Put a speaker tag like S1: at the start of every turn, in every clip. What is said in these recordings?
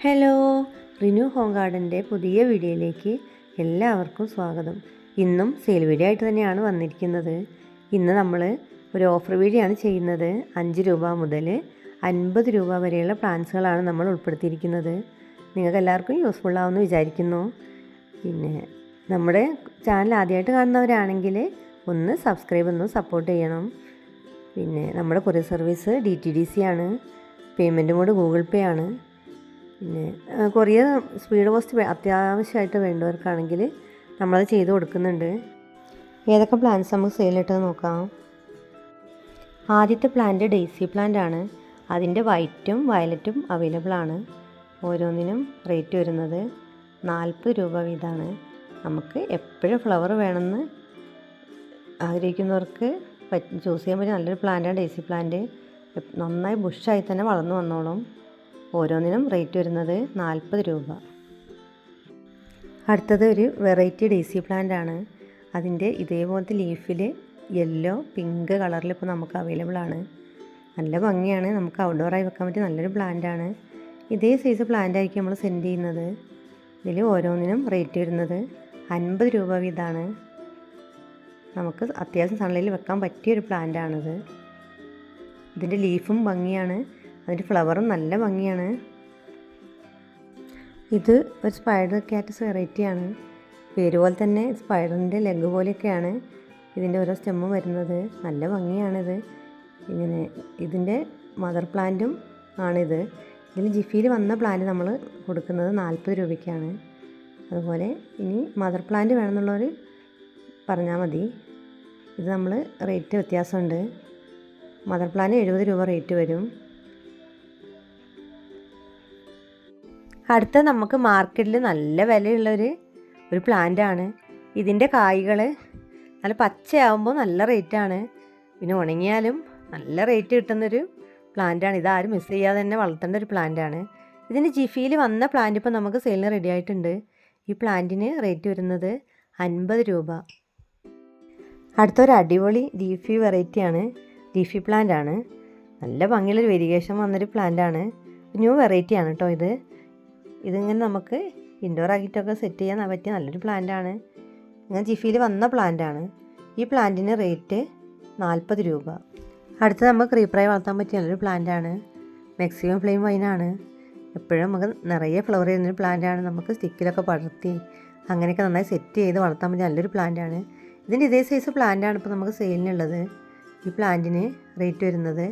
S1: Hello Rinu home ഗാർഡന്റെ പുതിയ വീഡിയോയിലേക്ക് എല്ലാവർക്കും സ്വാഗതം. ഇന്നും സെയിൽ വീഡിയോ ആയിട്ട് തന്നെയാണ് വന്നിരിക്കുന്നത്. ഇന്ന് നമ്മൾ ഒരു ഓഫർ വീഡിയോ ആണ് ചെയ്യുന്നത്. അഞ്ച് രൂപ മുതൽ അൻപത് രൂപ വരെയുള്ള പ്ലാൻസുകളാണ് നമ്മൾ ഉൾപ്പെടുത്തിയിരിക്കുന്നത്. നിങ്ങൾക്ക് എല്ലാവർക്കും യൂസ്ഫുൾ ആവുമെന്ന് വിചാരിക്കുന്നു. പിന്നെ നമ്മുടെ ചാനൽ ആദ്യമായിട്ട് കാണുന്നവരാണെങ്കിൽ ഒന്ന് സബ്സ്ക്രൈബ് ഒന്ന് സപ്പോർട്ട് ചെയ്യണം. പിന്നെ നമ്മുടെ courier service D T D C ആണ്. പേയ്മെന്റും കൂടെ ഗൂഗിൾ പേ ആണ്. പിന്നെ കൊറിയർ സ്പീഡ് പോസ്റ്റ് അത്യാവശ്യമായിട്ട് വേണ്ടവർക്കാണെങ്കിൽ നമ്മളത് ചെയ്ത് കൊടുക്കുന്നുണ്ട്. ഏതൊക്കെ പ്ലാന്റ്സ് നമുക്ക് സെയിലിട്ടത് നോക്കാം. ആദ്യത്തെ പ്ലാന്റ് ഡെയ്സി പ്ലാന്റ് ആണ്. അതിന്റെ വൈറ്റും വയലറ്റും അവൈലബിൾ ആണ്. ഓരോന്നിനും റേറ്റ് വരുന്നത് നാൽപ്പത് രൂപ വീതമാണ്. നമുക്ക് എപ്പോഴും ഫ്ലവർ വേണമെന്ന് ആഗ്രഹിക്കുന്നവർക്ക് ചൂസ് ചെയ്യാൻ പറ്റിയ നല്ലൊരു പ്ലാന്റാണ് ഡെയ്സി പ്ലാന്റ് നന്നായി ബുഷായി തന്നെ വളർന്നു വന്നോളും. ഓരോന്നിനും റേറ്റ് വരുന്നത് നാൽപ്പത് രൂപ. അടുത്തത് ഒരു വെറൈറ്റി ഡേസി പ്ലാന്റ് ആണ്. അതിന്റെ ഇതേപോലത്തെ ലീഫിൽ യെല്ലോ പിങ്ക് കളറിൽ ഇപ്പോൾ നമുക്ക് അവൈലബിൾ ആണ്. നല്ല ഭംഗിയാണ്. നമുക്ക് ഔട്ട്ഡോറായി വെക്കാൻ പറ്റിയ നല്ലൊരു പ്ലാന്റ് ആണ്. ഇതേ സൈസ് പ്ലാന്റ് ആയിരിക്കും നമ്മൾ സെൻഡ് ചെയ്യുന്നത്. ഇതിൽ ഓരോന്നിനും റേറ്റ് വരുന്നത് അൻപത് രൂപ വീതമാണ്. നമുക്ക് അത്യാവശ്യം സൺലൈറ്റിൽ വെക്കാൻ പറ്റിയൊരു പ്ലാന്റ് ആണിത്. ഇതിന്റെ ലീഫും ഭംഗിയാണ്. അതിന്റെ ഫ്ലവറും നല്ല ഭംഗിയാണ്. ഇത് ഒരു സ്പൈഡർ കാറ്റസ് വെറൈറ്റിയാണ് പേര് പോലെ തന്നെ സ്പൈഡറിന്റെ ലെഗ് പോലെയൊക്കെയാണ് ഇതിന്റെ ഓരോ സ്റ്റെമ്മ് വരുന്നത്. നല്ല ഭംഗിയാണിത്. ഇങ്ങനെ ഇതിന്റെ മദർ പ്ലാന്റും ആണിത്. ഇതിൽ ജിഫിയിൽ വന്ന പ്ലാന്റ് നമ്മൾ കൊടുക്കുന്നത് നാൽപ്പത് രൂപയ്ക്കാണ്. അതുപോലെ ഇനി മദർ പ്ലാന്റ് വേണമെന്നുള്ളവർ പറഞ്ഞാൽ മതി. ഇത് നമ്മൾ റേറ്റ് വ്യത്യാസമുണ്ട്. മദർ പ്ലാന്റ് എഴുപത് രൂപ റേറ്റ് വരും. അടുത്ത നമുക്ക് മാർക്കറ്റിൽ നല്ല വിലയുള്ളൊരു ഒരു പ്ലാന്റ് ആണ്. ഇതിന്റെ കായ്കൾ നല്ല പച്ചയാവുമ്പോൾ നല്ല റേറ്റാണ് പിന്നെ ഉണങ്ങിയാലും നല്ല റേറ്റ് കിട്ടുന്നൊരു പ്ലാന്റാണ് ഇതാരും മിസ് ചെയ്യാതെ തന്നെ വളർത്തേണ്ട ഒരു പ്ലാന്റാണ് ഇതിന് ജിഫിയിൽ വന്ന പ്ലാന്റ് ഇപ്പോൾ നമുക്ക് സെയിലിന് റെഡി ആയിട്ടുണ്ട്. ഈ പ്ലാന്റിന് റേറ്റ് വരുന്നത് അൻപത് രൂപ. അടുത്തൊരു അടിപൊളി ലീഫി വെറൈറ്റിയാണ് ലീഫി പ്ലാന്റ് ആണ്. നല്ല ഭംഗിയുള്ളൊരു വെരിഗേഷൻ വന്നൊരു പ്ലാന്റ് ആണ്. ന്യൂ വെറൈറ്റിയാണ് കേട്ടോ ഇത്. ഇതിങ്ങനെ നമുക്ക് ഇൻഡോർ ആക്കിയിട്ടൊക്കെ സെറ്റ് ചെയ്യാൻ പറ്റിയ നല്ലൊരു പ്ലാന്റാണ് ഇങ്ങനെ ജിഫിയിൽ വന്ന പ്ലാന്റാണ് ഈ പ്ലാന്റിന് റേറ്റ് നാൽപ്പത് രൂപ. അടുത്ത നമുക്ക് ക്രീപ്പറായി വളർത്താൻ പറ്റിയ നല്ലൊരു പ്ലാന്റാണ് മാക്സിമം ഫ്ലെയിം വൈനാണ് എപ്പോഴും നമുക്ക് നിറയെ ഫ്ലവർ ചെയ്യുന്നൊരു പ്ലാന്റാണ് നമുക്ക് സ്റ്റിക്കിലൊക്കെ പടർത്തി അങ്ങനെയൊക്കെ നന്നായി സെറ്റ് ചെയ്ത് വളർത്താൻ പറ്റിയ നല്ലൊരു പ്ലാന്റാണ് ഇതിന്റെ ഇതേ സൈസ് പ്ലാന്റാണ് ഇപ്പോൾ നമുക്ക് സെയിലിനുള്ളത് ഈ പ്ലാന്റിന് റേറ്റ് വരുന്നത്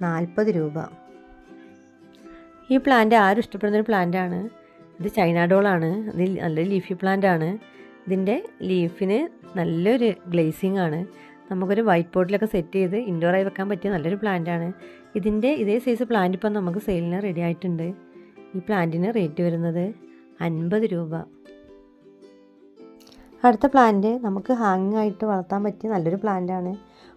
S1: നാൽപ്പത് രൂപ. ഈ പ്ലാന്റ് ആരും ഇഷ്ടപ്പെടുന്നൊരു പ്ലാന്റ് ആണ്. ഇത് ചൈന ഡോളാണ് ഇത് നല്ലൊരു ലീഫി പ്ലാന്റ് ആണ്. ഇതിന്റെ ലീഫിന് നല്ലൊരു ഗ്ലേസിങ് ആണ്. നമുക്കൊരു വൈറ്റ് പോട്ടിലൊക്കെ സെറ്റ് ചെയ്ത് ഇൻഡോറായി വെക്കാൻ പറ്റിയ നല്ലൊരു പ്ലാന്റ് ആണ്. ഇതിന്റെ ഇതേ സൈസ് പ്ലാന്റ് ഇപ്പം നമുക്ക് സെയിലിന് റെഡി ആയിട്ടുണ്ട്. ഈ പ്ലാന്റിന് റേറ്റ് വരുന്നത് അൻപത് രൂപ. അടുത്ത പ്ലാന്റ് നമുക്ക് ഹാങ്ങിങ് ആയിട്ട് വളർത്താൻ പറ്റിയ നല്ലൊരു പ്ലാന്റ് ആണ്.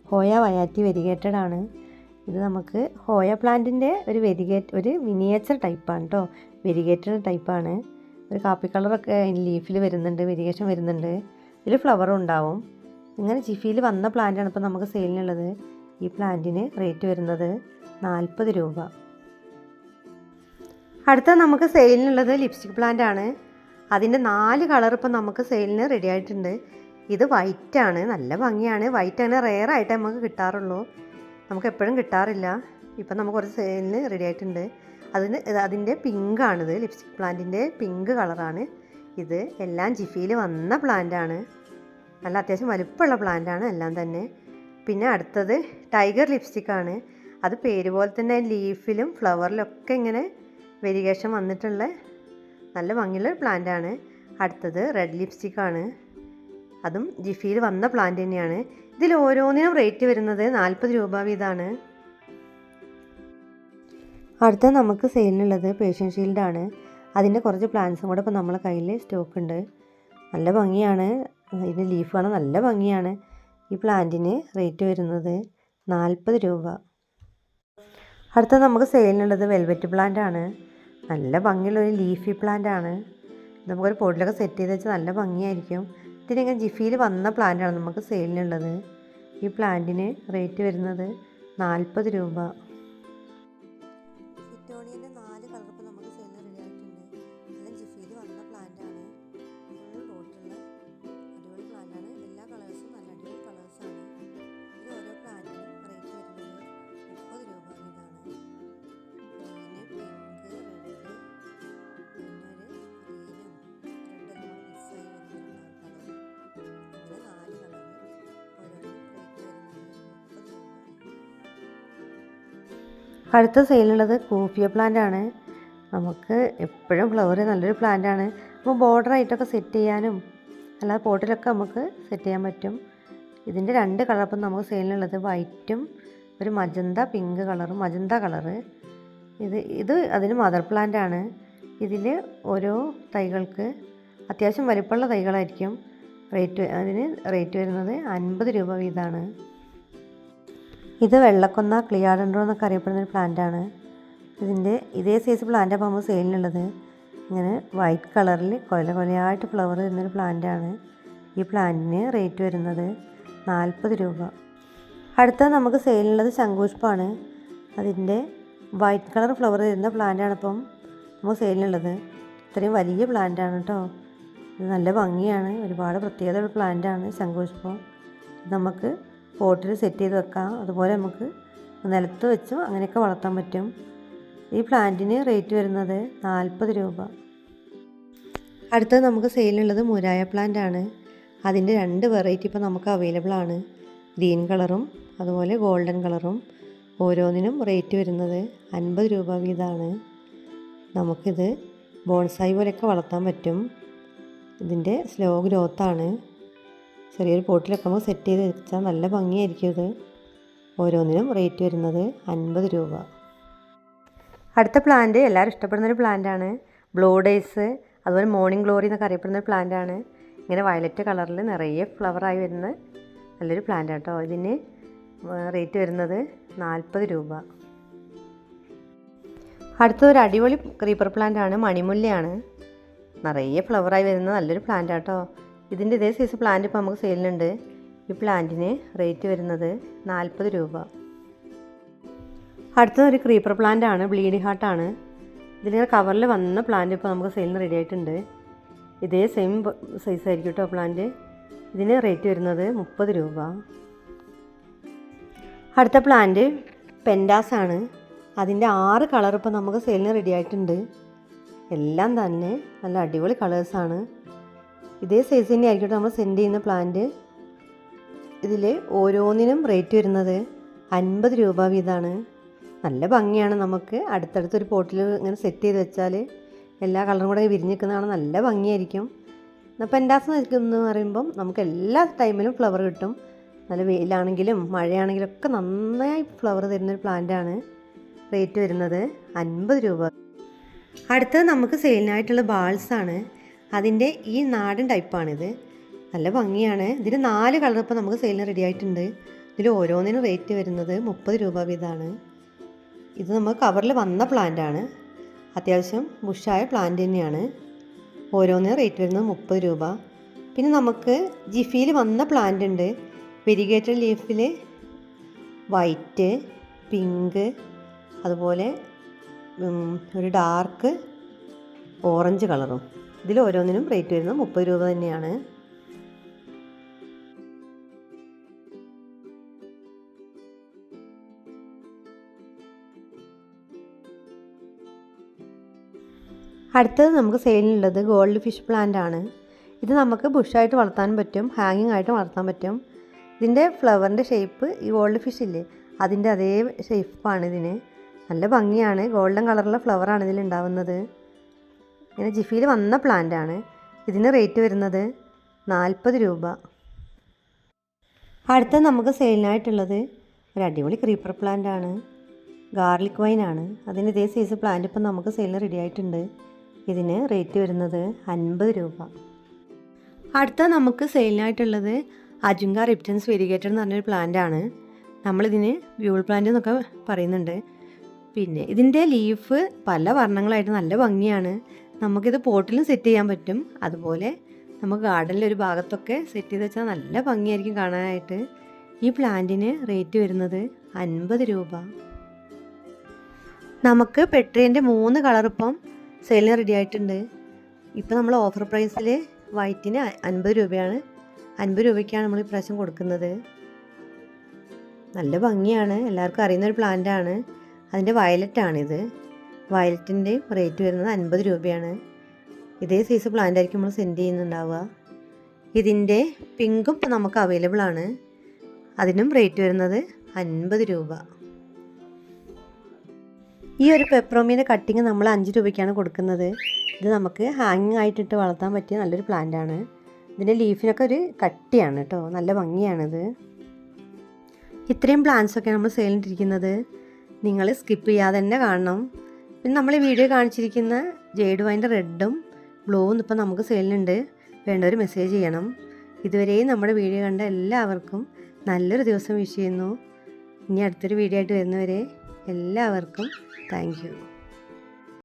S1: ഹോയ വയാറ്റി വെരിഗേറ്റഡ് ആണ്. ഇത് നമുക്ക് ഹോയ പ്ലാന്റിന്റെ ഒരു വെരിഗേറ്റ് ഒരു മിനിയേച്ചർ ടൈപ്പാണ് കേട്ടോ വെരിഗേറ്റഡ് ടൈപ്പാണ് ഒരു കാപ്പി കളറൊക്കെ ലീഫിൽ വരുന്നുണ്ട് വെരിഗേഷൻ വരുന്നുണ്ട്. ഇതിൽ ഫ്ലവറും ഉണ്ടാവും. ഇങ്ങനെ ജിഫിയിൽ വന്ന പ്ലാന്റാണ് ഇപ്പോൾ നമുക്ക് സെയിലിനുള്ളത് ഈ പ്ലാന്റിന് റേറ്റ് വരുന്നത് നാൽപ്പത് രൂപ. അടുത്ത നമുക്ക് സെയിലിനുള്ളത് ലിപ്സ്റ്റിക് പ്ലാന്റ് ആണ്. അതിന്റെ നാല് കളർ ഇപ്പം നമുക്ക് സെയിലിന് റെഡി ആയിട്ടുണ്ട്. ഇത് വൈറ്റാണ് നല്ല ഭംഗിയാണ്. വൈറ്റാണ് ആയിട്ട് നമുക്ക് കിട്ടാറുള്ളൂ. നമുക്ക് എപ്പോഴും കിട്ടാറില്ല. ഇപ്പം നമുക്ക് കുറച്ച് സെയിലിന് റെഡി ആയിട്ടുണ്ട്. അതിന് അതിന്റെ പിങ്കാണിത് ലിപ്സ്റ്റിക് പ്ലാന്റിന്റെ പിങ്ക് കളറാണ് ഇത് എല്ലാം ജിഫിയിൽ വന്ന പ്ലാന്റാണ് നല്ല അത്യാവശ്യം വലുപ്പമുള്ള പ്ലാന്റാണ് എല്ലാം തന്നെ. പിന്നെ അടുത്തത് ടൈഗർ ലിപ്സ്റ്റിക് ആണ്. അത് പേര് പോലെ തന്നെ ലീഫിലും ഫ്ലവറിലൊക്കെ ഇങ്ങനെ വെരിഗേഷൻ വന്നിട്ടുള്ള നല്ല ഭംഗിയുള്ള പ്ലാന്റാണ് അടുത്തത് റെഡ് ലിപ്സ്റ്റിക്കാണ് അതും ജിഫിയിൽ വന്ന പ്ലാന്റ് തന്നെയാണ്. ഇതിൽ ഓരോന്നിനും റേറ്റ് വരുന്നത് നാൽപ്പത് രൂപ വീതമാണ്. അടുത്ത നമുക്ക് സെയിലിനുള്ളത് പേഷ്യൻ ഷീൽഡാണ് അതിന്റെ കുറച്ച് പ്ലാന്റ്സും കൂടെ ഇപ്പോൾ നമ്മളെ കയ്യിൽ സ്റ്റോക്ക് ഉണ്ട്. നല്ല ഭംഗിയാണ്. ഇതിന്റെ ലീഫ് കാണാൻ നല്ല ഭംഗിയാണ്. ഈ പ്ലാന്റിന് റേറ്റ് വരുന്നത് നാൽപ്പത് രൂപ. അടുത്ത നമുക്ക് സെയിലിനുള്ളത് വെൽവെറ്റ് പ്ലാന്റ് ആണ്. നല്ല ഭംഗിയുള്ള ഒരു ലീഫി പ്ലാന്റ് ആണ്. നമുക്കൊരു പോട്ടിലൊക്കെ സെറ്റ് ചെയ്ത് വെച്ചാൽ നല്ല ഭംഗിയായിരിക്കും. ഇതിനിങ്ങനെ ജിഫിയിൽ വന്ന പ്ലാന്റാണ് നമുക്ക് സെയിലിനുള്ളത് ഈ പ്ലാന്റിന് റേറ്റ് വരുന്നത് നാൽപ്പത് രൂപ. അടുത്ത സെയിലുള്ളത് കൂഫിയ പ്ലാന്റ് ആണ്. നമുക്ക് എപ്പോഴും ഫ്ലവർ നല്ലൊരു പ്ലാന്റ് ആണ്. അപ്പോൾ ബോർഡറായിട്ടൊക്കെ സെറ്റ് ചെയ്യാനും അല്ലാതെ പോട്ടിലൊക്കെ നമുക്ക് സെറ്റ് ചെയ്യാൻ പറ്റും. ഇതിന്റെ രണ്ട് കളറപ്പം നമുക്ക് സെയിലിനുള്ളത് വൈറ്റും ഒരു മജന്ത പിങ്ക് കളറും മജന്ത കളറ് ഇത് ഇത് അതിന് മദർ പ്ലാന്റ് ആണ്. ഇതിൽ ഓരോ തൈകൾക്ക് അത്യാവശ്യം വലിപ്പമുള്ള തൈകളായിരിക്കും. റേറ്റ് അതിന് റേറ്റ് വരുന്നത് അൻപത് രൂപ വീതമാണ്. ഇത് വെള്ളക്കൊന്ന ക്ലിയാഡൻഡ്രോ എന്നൊക്കെ അറിയപ്പെടുന്ന ഒരു പ്ലാന്റാണ്. ഇതിന്റെ ഇതേ സൈസ് പ്ലാന്റ് അപ്പോൾ നമ്മൾ സെയിലിനുള്ളത് ഇങ്ങനെ വൈറ്റ് കളറിൽ കൊല കൊലയായിട്ട് ഫ്ലവർ വരുന്നൊരു പ്ലാന്റാണ് ഈ പ്ലാന്റിന് റേറ്റ് വരുന്നത് നാൽപ്പത് രൂപ. അടുത്ത നമുക്ക് സെയിലിനുള്ളത് ശംഖുഷ്പാണ് അതിന്റെ വൈറ്റ് കളർ ഫ്ലവർ തരുന്ന പ്ലാന്റാണ് ഇപ്പം നമുക്ക് സെയിലിനുള്ളത് ഇത്രയും വലിയ പ്ലാന്റാണ് കേട്ടോ ഇത് നല്ല ഭംഗിയാണ്. ഒരുപാട് പ്രത്യേകതയുള്ള പ്ലാന്റാണ് ഇത് നമുക്ക് പോട്ടിൽ സെറ്റ് ചെയ്ത് വെക്കാം. അതുപോലെ നമുക്ക് നിലത്ത് വെച്ചും അങ്ങനെയൊക്കെ വളർത്താൻ പറ്റും. ഈ പ്ലാന്റിന് റേറ്റ് വരുന്നത് നാൽപ്പത് രൂപ. അടുത്തത് നമുക്ക് സെയിലുള്ളത് മുരായ പ്ലാന്റ് ആണ്. അതിന്റെ രണ്ട് വെറൈറ്റി ഇപ്പോൾ നമുക്ക് അവൈലബിൾ ആണ്. ഗ്രീൻ കളറും അതുപോലെ ഗോൾഡൻ കളറും ഓരോന്നിനും റേറ്റ് വരുന്നത് അൻപത് രൂപ വീതമാണ്. നമുക്കിത് ബോൺസായി പോലെയൊക്കെ വളർത്താൻ പറ്റും. ഇതിന്റെ സ്ലോ ഗ്രോത്താണ് ചെറിയൊരു പോട്ടിലൊക്കെ നമുക്ക് സെറ്റ് ചെയ്ത് വെച്ചാൽ നല്ല ഭംഗിയായിരിക്കും ഇത്. ഓരോന്നിനും റേറ്റ് വരുന്നത് അൻപത് രൂപ. അടുത്ത പ്ലാന്റ് എല്ലാവരും ഇഷ്ടപ്പെടുന്ന ഒരു പ്ലാന്റാണ് ബ്ലൂ ഡേയ്സ് അതുപോലെ മോർണിംഗ് ഗ്ലോറി എന്നൊക്കെ അറിയപ്പെടുന്ന ഒരു പ്ലാന്റാണ് ഇങ്ങനെ വയലറ്റ് കളറിൽ നിറയെ ഫ്ലവറായി വരുന്ന നല്ലൊരു പ്ലാന്റ് കേട്ടോ ഇതിന് റേറ്റ് വരുന്നത് നാൽപ്പത് രൂപ. അടുത്തൊരു അടിപൊളി ക്രീപ്പർ പ്ലാന്റ് ആണ്. മണിമുല്ലയാണ്. നിറയെ ഫ്ലവറായി വരുന്ന നല്ലൊരു പ്ലാന്റ് കേട്ടോ ഇതിന്റെ ഇതേ സൈസ് പ്ലാന്റ് ഇപ്പോൾ നമുക്ക് സെയിലിനുണ്ട് ഈ പ്ലാന്റിന് റേറ്റ് വരുന്നത് നാൽപ്പത് രൂപ. അടുത്തത് ഒരു ക്രീപ്പർ പ്ലാന്റ് ആണ് ബ്ലീഡി ഹാർട്ടാണ് ഇതിലിങ്ങനെ കവറിൽ വന്ന പ്ലാന്റ് ഇപ്പോൾ നമുക്ക് സെയിലിന് റെഡി ആയിട്ടുണ്ട്. ഇതേ സെയിം സൈസ് ആയിരിക്കും കേട്ടോ പ്ലാന്റ് ഇതിന് റേറ്റ് വരുന്നത് മുപ്പത് രൂപ. അടുത്ത പ്ലാന്റ് പെൻഡാസ് ആണ്. അതിന്റെ ആറ് കളർ ഇപ്പോൾ നമുക്ക് സെയിലിന് റെഡി ആയിട്ടുണ്ട്. എല്ലാം തന്നെ നല്ല അടിപൊളി കളേഴ്സാണ് ഇതേ സൈസ് തന്നെ ആയിരിക്കും നമ്മൾ സെൻഡ് ചെയ്യുന്ന പ്ലാന്റ് ഇതിൽ ഓരോന്നിനും റേറ്റ് വരുന്നത് അൻപത് രൂപ വീതമാണ്. നല്ല ഭംഗിയാണ് നമുക്ക്. അടുത്തടുത്തൊരു പോട്ടിൽ ഇങ്ങനെ സെറ്റ് ചെയ്ത് വെച്ചാൽ എല്ലാ കളറും കൂടെ വിരിഞ്ഞ് നിൽക്കുന്നതാണ് നല്ല ഭംഗിയായിരിക്കും. പെൻഡാസ് നിൽക്കുന്ന പറയുമ്പം നമുക്ക് എല്ലാ ടൈമിലും ഫ്ലവർ കിട്ടും. നല്ല വെയിലാണെങ്കിലും മഴയാണെങ്കിലും ഒക്കെ നന്നായി ഫ്ലവർ തരുന്നൊരു പ്ലാന്റാണ് റേറ്റ് വരുന്നത് അൻപത് രൂപ. അടുത്തത് നമുക്ക് സെയിലിനായിട്ടുള്ള ബാൾസാണ് അതിന്റെ ഈ നാടൻ ടൈപ്പാണിത്. നല്ല ഭംഗിയാണ്. ഇതിന് നാല് കളർ ഇപ്പോൾ നമുക്ക് സെയിലിന് റെഡി ആയിട്ടുണ്ട്. ഇതിൽ ഓരോന്നിനും റേറ്റ് വരുന്നത് മുപ്പത് രൂപ വീതമാണ്. ഇത് നമ്മൾ കവറിൽ വന്ന പ്ലാന്റാണ് അത്യാവശ്യം ബുഷായ പ്ലാന്റ് തന്നെയാണ്. ഓരോന്നിനും റേറ്റ് വരുന്നത് മുപ്പത് രൂപ. പിന്നെ നമുക്ക് ജിഫിയിൽ വന്ന പ്ലാന്റ് ഉണ്ട്. വെരിഗേറ്റഡ് ലീഫിൽ വൈറ്റ് പിങ്ക് അതുപോലെ ഒരു ഡാർക്ക് ഓറഞ്ച് കളറും ഇതിൽ ഓരോന്നിനും റേറ്റ് വരുന്നത് മുപ്പത് രൂപ തന്നെയാണ്. അടുത്തത് നമുക്ക് സെയിലിനുള്ളത് ഗോൾഡ് ഫിഷ് പ്ലാന്റ് ആണ്. ഇത് നമുക്ക് ബുഷായിട്ട് വളർത്താൻ പറ്റും ഹാങ്ങിങ് ആയിട്ട് വളർത്താൻ പറ്റും. ഇതിന്റെ ഫ്ലവറിന്റെ ഷേപ്പ് ഈ ഗോൾഡ് ഫിഷ് ഇല്ലേ അതിന്റെ അതേ ഷേപ്പാണ് ഇതിന്. നല്ല ഭംഗിയാണ് ഗോൾഡൻ കളറുള്ള ഫ്ലവറാണ് ഇതിൽ ഉണ്ടാവുന്നത്. ഇങ്ങനെ ജിഫിയിൽ വന്ന പ്ലാന്റ് ആണ് ഇതിന് റേറ്റ് വരുന്നത് നാൽപ്പത് രൂപ. അടുത്ത നമുക്ക് സെയിലിനായിട്ടുള്ളത് ഒരു അടിപൊളി ക്രീപ്പർ പ്ലാന്റ് ആണ്. ഗാർലിക് വൈൻ ആണ്. അതിന് ഇതേ സൈസ് പ്ലാന്റ് ഇപ്പം നമുക്ക് സെയിലിന് റെഡി ആയിട്ടുണ്ട്. ഇതിന് റേറ്റ് വരുന്നത് അൻപത് രൂപ. അടുത്ത നമുക്ക് സെയിലിനായിട്ടുള്ളത് അജുങ്ക റിപ്റ്റൻസ് വെരിഗേറ്റർ എന്ന് പറഞ്ഞൊരു പ്ലാന്റ് ആണ്. നമ്മളിതിന് ബ്യൂൾ പ്ലാന്റ് എന്നൊക്കെ പറയുന്നുണ്ട്. പിന്നെ ഇതിന്റെ ലീഫ് പല വർണങ്ങളായിട്ട് നല്ല ഭംഗിയാണ്. നമുക്കിത് പോട്ടിലും സെറ്റ് ചെയ്യാൻ പറ്റും. അതുപോലെ നമുക്ക് ഗാർഡനിലെ ഒരു ഭാഗത്തൊക്കെ സെറ്റ് ചെയ്ത് വെച്ചാൽ നല്ല ഭംഗിയായിരിക്കും കാണാനായിട്ട്. ഈ പ്ലാന്റിന് റേറ്റ് വരുന്നത് അൻപത് രൂപ. നമുക്ക് പെട്രീന്റെ മൂന്ന് കളർ സെയിലിന് റെഡി ആയിട്ടുണ്ട്. ഇപ്പം നമ്മൾ ഓഫർ പ്രൈസിൽ വൈറ്റിന് അൻപത് രൂപയാണ്. അൻപത് രൂപയ്ക്കാണ് നമ്മൾ ഈ പ്രാവശ്യം കൊടുക്കുന്നത്. നല്ല ഭംഗിയാണ്. എല്ലാവർക്കും അറിയുന്ന ഒരു പ്ലാന്റ് ആണ്. അതിന്റെ വയലറ്റ് ആണിത്. വയലറ്റിന്റെ റേറ്റ് വരുന്നത് അൻപത് രൂപയാണ്. ഇതേ സൈസ് പ്ലാന്റ് ആയിരിക്കും നമ്മൾ സെൻഡ് ചെയ്യുന്നുണ്ടാവുക. ഇതിന്റെ പിങ്കും നമുക്ക് അവൈലബിൾ ആണ്. അതിനും റേറ്റ് വരുന്നത് അൻപത് രൂപ. ഈ ഒരു പെപ്രോമീന്റെ കട്ടിങ് നമ്മൾ അഞ്ച് രൂപയ്ക്കാണ് കൊടുക്കുന്നത്. ഇത് നമുക്ക് ഹാങ്ങിങ് ആയിട്ടിട്ട് വളർത്താൻ പറ്റിയ നല്ലൊരു പ്ലാന്റ് ആണ്. ഇതിന്റെ ലീഫിനൊക്കെ ഒരു കട്ടിയാണ് കേട്ടോ. നല്ല ഭംഗിയാണിത്. ഇത്രയും പ്ലാന്റ്സൊക്കെ നമ്മൾ സെയിലിട്ടിരിക്കുന്നത് നിങ്ങൾ സ്കിപ്പ് ചെയ്യാതെ തന്നെ കാണണം. പിന്നെ നമ്മൾ ഈ വീഡിയോ കാണിച്ചിരിക്കുന്ന ജെയ്ഡ് വൈന്റെ റെഡും ബ്ലൂവും ഇപ്പം നമുക്ക് സെയിലുണ്ട് വേണ്ടവർ മെസ്സേജ് ചെയ്യണം. ഇതുവരെയും നമ്മുടെ വീഡിയോ കണ്ട എല്ലാവർക്കും നല്ലൊരു ദിവസം വിഷ് ചെയ്യുന്നു. ഇനി അടുത്തൊരു വീഡിയോ ആയിട്ട് വരുന്നവരെ എല്ലാവർക്കും താങ്ക്